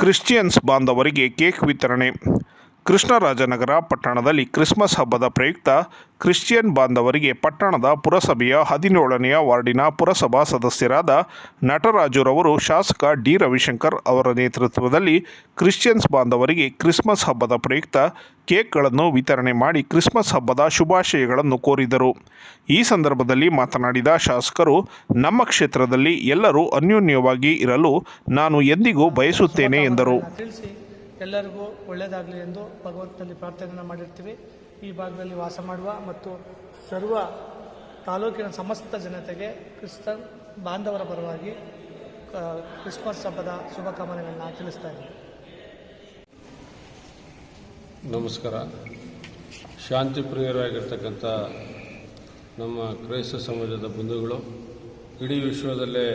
Christians ಬಾಂಧವರಿಗೆ cake ವಿತರಣೆ. ಕೃಷ್ಣರಾಜನಗರ ಪಟ್ಟಣದಲ್ಲಿ ಕ್ರಿಸ್ಮಸ್ ಹಬ್ಬದ ಪ್ರಯುಕ್ತ ಕ್ರಿಶ್ಚಿಯನ್ ಬಾಂಧವರಿಗೆ ಪಟ್ಟಣದ ಪುರಸಭೆಯ ಹದಿನೇಳನೆಯ ವಾರ್ಡಿನ ಪುರಸಭಾ ಸದಸ್ಯರಾದ ನಟರಾಜುರವರು ಶಾಸಕ ಡಿ ರವಿಶಂಕರ್ ಅವರ ನೇತೃತ್ವದಲ್ಲಿ ಕ್ರಿಶ್ಚಿಯನ್ಸ್ ಬಾಂಧವರಿಗೆ ಕ್ರಿಸ್ಮಸ್ ಹಬ್ಬದ ಪ್ರಯುಕ್ತ ಕೇಕ್ಗಳನ್ನು ವಿತರಣೆ ಮಾಡಿ ಕ್ರಿಸ್ಮಸ್ ಹಬ್ಬದ ಶುಭಾಶಯಗಳನ್ನು ಕೋರಿದರು. ಈ ಸಂದರ್ಭದಲ್ಲಿ ಮಾತನಾಡಿದ ಶಾಸಕರು, ನಮ್ಮ ಕ್ಷೇತ್ರದಲ್ಲಿ ಎಲ್ಲರೂ ಅನ್ಯೋನ್ಯವಾಗಿ ಇರಲು ನಾನು ಎಂದಿಗೂ ಬಯಸುತ್ತೇನೆ ಎಂದರು. ಎಲ್ಲರಿಗೂ ಒಳ್ಳೆಯದಾಗಲಿ ಎಂದು ಭಗವಂತನಲ್ಲಿ ಪ್ರಾರ್ಥನೆಯನ್ನು ಮಾಡಿರ್ತೀವಿ. ಈ ಭಾಗದಲ್ಲಿ ವಾಸ ಮಾಡುವ ಮತ್ತು ಸರ್ವ ತಾಲೂಕಿನ ಸಮಸ್ತ ಜನತೆಗೆ ಕ್ರಿಸ್ತನ್ ಬಾಂಧವರ ಪರವಾಗಿ ಕ್ರಿಸ್ಮಸ್ ಹಬ್ಬದ ಶುಭಕಾಮನೆಗಳನ್ನು ತಿಳಿಸ್ತಾ ಇದ್ದೀನಿ. ನಮಸ್ಕಾರ. ಶಾಂತಿ ಪ್ರಿಯರಾಗಿರ್ತಕ್ಕಂಥ ನಮ್ಮ ಕ್ರೈಸ್ತ ಸಮಾಜದ ಬಂಧುಗಳು, ಇಡೀ ವಿಶ್ವದಲ್ಲೇ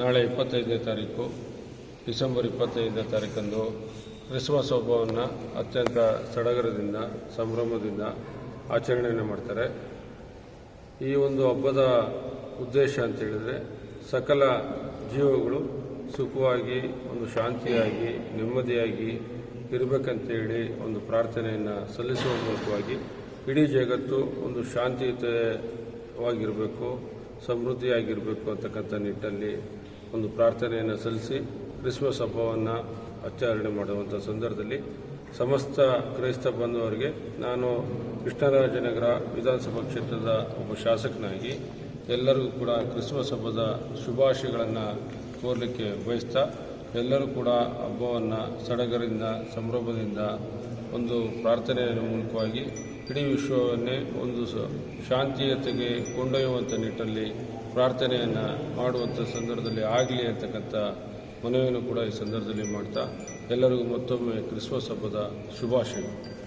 ನಾಳೆ ಇಪ್ಪತ್ತೈದನೇ ತಾರೀಕು. ಡಿಸೆಂಬರ್ ಇಪ್ಪತ್ತೈದನೇ ತಾರೀಕಂದು ಕ್ರಿಸ್ಮಸ್ ಹಬ್ಬವನ್ನು ಅತ್ಯಂತ ಸಡಗರದಿಂದ, ಸಂಭ್ರಮದಿಂದ ಆಚರಣೆಯನ್ನು ಮಾಡ್ತಾರೆ. ಈ ಒಂದು ಹಬ್ಬದ ಉದ್ದೇಶ ಅಂತ ಹೇಳಿದ್ರೆ ಸಕಲ ಜೀವಗಳು ಸುಖವಾಗಿ, ಒಂದು ಶಾಂತಿಯಾಗಿ, ನೆಮ್ಮದಿಯಾಗಿ ಇರಬೇಕಂತೇಳಿ ಒಂದು ಪ್ರಾರ್ಥನೆಯನ್ನು ಸಲ್ಲಿಸುವ ಮೂಲಕವಾಗಿ ಇಡೀ ಜಗತ್ತು ಒಂದು ಶಾಂತಿಯುತವಾಗಿರಬೇಕು ಸಮೃದ್ಧಿಯಾಗಿರಬೇಕು ಅಂತಕ್ಕಂಥ ನಿಟ್ಟಲ್ಲಿ ಒಂದು ಪ್ರಾರ್ಥನೆಯನ್ನು ಸಲ್ಲಿಸಿ ಕ್ರಿಸ್ಮಸ್ ಹಬ್ಬವನ್ನು ಆಚರಣೆ ಮಾಡುವಂಥ ಸಂದರ್ಭದಲ್ಲಿ ಸಮಸ್ತ ಕ್ರೈಸ್ತ ಬಾಂಧವರಿಗೆ ನಾನು ಕೃಷ್ಣರಾಜನಗರ ವಿಧಾನಸಭಾ ಕ್ಷೇತ್ರದ ಒಬ್ಬ ಶಾಸಕನಾಗಿ ಎಲ್ಲರಿಗೂ ಕೂಡ ಕ್ರಿಸ್ಮಸ್ ಹಬ್ಬದ ಶುಭಾಶಯಗಳನ್ನು ಕೋರಲಿಕ್ಕೆ ಬಯಸ್ತಾ ಎಲ್ಲರೂ ಕೂಡ ಹಬ್ಬವನ್ನು ಸಡಗರದಿಂದ, ಸಂಭ್ರಮದಿಂದ ಒಂದು ಪ್ರಾರ್ಥನೆಯ ಮೂಲಕವಾಗಿ ಇಡೀ ವಿಶ್ವವನ್ನೇ ಒಂದು ಶಾಂತಿಯತೆಗೆ ಕೊಂಡೊಯ್ಯುವಂಥ ನಿಟ್ಟಲ್ಲಿ ಪ್ರಾರ್ಥನೆಯನ್ನು ಮಾಡುವಂಥ ಸಂದರ್ಭದಲ್ಲಿ ಆಗಲಿ ಅಂತಕ್ಕಂಥ ಮನವಿಯನ್ನು ಕೂಡ ಈ ಸಂದರ್ಭದಲ್ಲಿ ಮಾಡ್ತಾ ಎಲ್ಲರಿಗೂ ಮತ್ತೊಮ್ಮೆ ಕ್ರಿಸ್ಮಸ್ ಹಬ್ಬದ ಶುಭಾಶಯಗಳು.